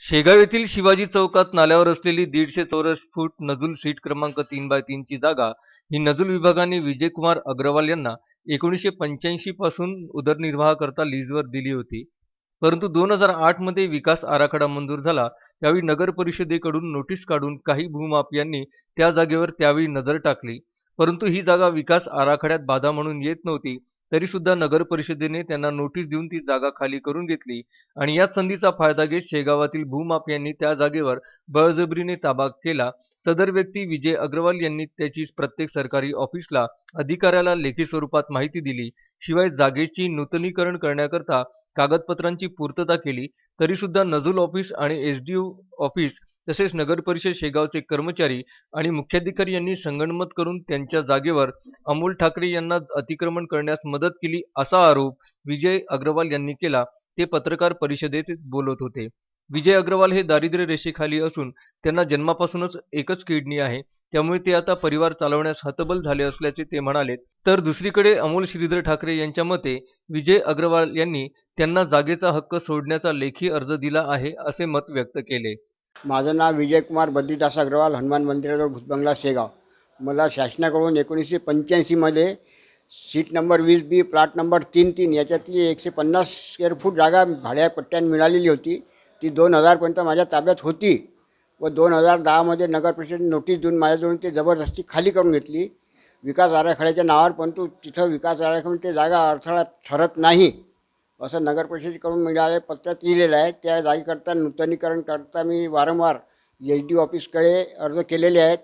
शेगाव येथील शिवाजी चौकात नाल्यावर असलेली दीडशे चौरस फूट नजूल सीट क्रमांक तीन बाय तीनची जागा ही नजूल विभागाने विजयकुमार अग्रवाल यांना एकोणीसशे पंच्याऐंशी पासून उदरनिर्वाहाकरता लीजवर दिली होती. परंतु दोन हजार आठमध्ये विकास आराखडा मंजूर झाला त्यावेळी नगर परिषदेकडून नोटीस काढून काही भूमाफियांनी त्या जागेवर त्यावेळी नजर टाकली. परंतु ही जागा विकास आराखड्यात बाधा म्हणून येत नव्हती तरी सुद्धा नगर परिषदेने त्यांना नोटीस देऊन ती जागा खाली करून घेतली. आणि याच संधीचा फायदा घेत शेगावातील भूमाफियांनी त्या जागेवर बळजबरीने ताबा केला. सदर व्यक्ती विजय अग्रवाल यांनी त्याची प्रत्येक सरकारी ऑफिसला अधिकाऱ्याला लेखी स्वरूपात माहिती दिली. शिवाय जागेची नूतनीकरण करण्याकरता कागदपत्रांची पूर्तता केली तरीसुद्धा नजूल ऑफिस आणि एस एसडीओ ऑफिस तसेच नगरपरिषद शेगावचे कर्मचारी आणि मुख्याधिकारी यांनी संगणमत करून त्यांच्या जागेवर अमोल ठाकरे यांना अतिक्रमण करण्यास मदत केली असा आरोप विजय अग्रवाल यांनी केला ते पत्रकार परिषदेत बोलत होते. विजय अग्रवाल हे दारिद्र्य रेषेखाली असून त्यांना जन्मापासूनच एकच किडनी आहे. त्यामुळे ते आता परिवार चालवण्यास हतबल झाले असल्याचे ते म्हणाले. तर दुसरीकडे अमोल श्रीधर ठाकरे यांच्या मते विजय अग्रवाल यांनी त्यांना जागेचा हक्क सोडण्याचा लेखी अर्ज दिला आहे असे मत व्यक्त केले. माझं नाव विजयकुमार बद्रीदास अग्रवाल हनुमान मंदिराजवळ भूतबंगला शेगाव. मला शासनाकडून एकोणीसशे पंच्याऐंशीमध्ये सीट नंबर वीस बी प्लॉट नंबर तीन तीन याच्यातली एकशे पन्नास स्क्वेअर फूट जागा भाड्यापट्ट्यानं मिळालेली होती. ती दोन हजारपर्यंत माझ्या ताब्यात होती व दोन हजार दहामध्ये नगर परिषद नोटीस देऊन माझ्याजवळून ते जबरदस्ती खाली करून घेतली. विकास आराखड्याच्या नावावर परंतु तिथं विकास आराखड्यामध्ये ते जागा अडथळा ठरत नाही असं नगर परिषदेकडून मिळाले पत्रात लिहिलेलं आहे. त्या जागेकरता नूतनीकरण करता मी वारंवार एच डी ऑफिसकडे अर्ज केलेले आहेत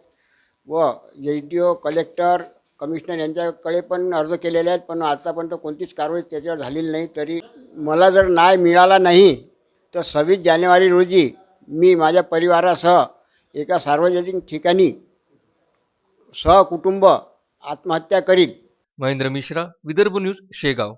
व H D O collector commissioner यांच्याकडे पण अर्ज केलेले आहेत. पण आतापर्यंत कोणतीच कारवाई त्याच्यावर झालेली नाही. तरी मला जर न्याय मिळाला नाही तर सव्वीस जानेवारी रोजी मी माझ्या परिवारासह एका सार्वजनिक ठिकाणी सहकुटुंब आत्महत्या करीन. महेंद्र मिश्रा विदर्भ न्यूज शेगाव.